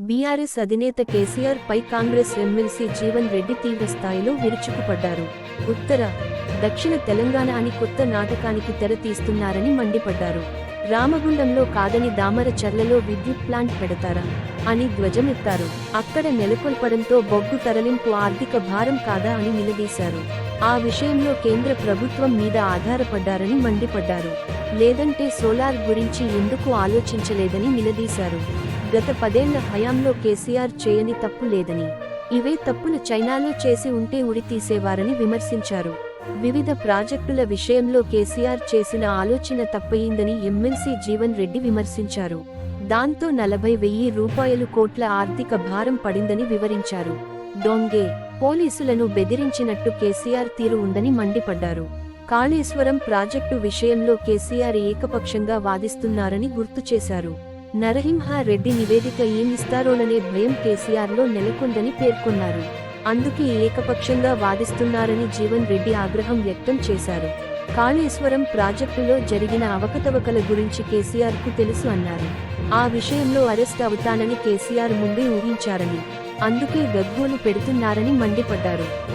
BRS అధినేత కేసీఆర్ పై Congress MLC Jeevan Reddy తీవ్రస్థాయిలో విరుచుకుపడ్డారు. ఉత్తర దక్షిణ తెలంగాణ అని కొత్త నాటకానికి తెర తీస్తున్నారని మండిపడ్డారు. రామగుండంలో కాదని దామర చర్లలో విద్యుత్ ప్లాంట్ పెడతారా అని ధ్వజమెత్తారు. అక్కడ నెలకొల్పడంతో బొగ్గు తరలింపు ఆర్థిక భారం కాదా అని నిలదీశారు. ఆ విషయంలో కేంద్ర ప్రభుత్వం మీద ఆధారపడ్డారని మండిపడ్డారు. లేదంటే సోలార్ గురించి ఎందుకు ఆలోచించలేదని నిలదీశారు. గత పదేళ్ళ హయాంలో కేసీఆర్ చేయని తప్పు లేదని ఇవే తప్పులు చైనాలో చేసి ఉంటే ఉరి తీసేవారని విమర్శించారు. వివిధ ప్రాజెక్టుల విషయంలో కేసీఆర్ చేసిన ఆలోచన తప్పయిందని ఎమ్మెల్సీ జీవన్ రెడ్డి విమర్శించారు. దాంతో నలభై వెయ్యి రూపాయలు కోట్ల ఆర్థిక భారం పడిందని వివరించారు. డోంగే పోలీసులను బెదిరించినట్టు కేసీఆర్ తీరు ఉందని మండిపడ్డారు. కాళేశ్వరం ప్రాజెక్టు విషయంలో కేసీఆర్ ఏకపక్షంగా వాదిస్తున్నారని గుర్తు చేశారు. నరసింహారెడ్డి నివేదిక ఏమిస్తారోననే భయం కేసీఆర్లో నెలకొందని పేర్కొన్నారు. అందుకే ఏకపక్షంగా వాదిస్తున్నారని జీవన్ రెడ్డి ఆగ్రహం వ్యక్తం చేశారు. కాళేశ్వరం ప్రాజెక్టులో జరిగిన అవకతవకల గురించి కేసీఆర్కు తెలుసు అన్నారు. ఆ విషయంలో అరెస్ట్ అవుతానని కేసీఆర్ ముందే ఊహించారని అందుకే గగ్గోలు పెడుతున్నారని మండిపడ్డారు.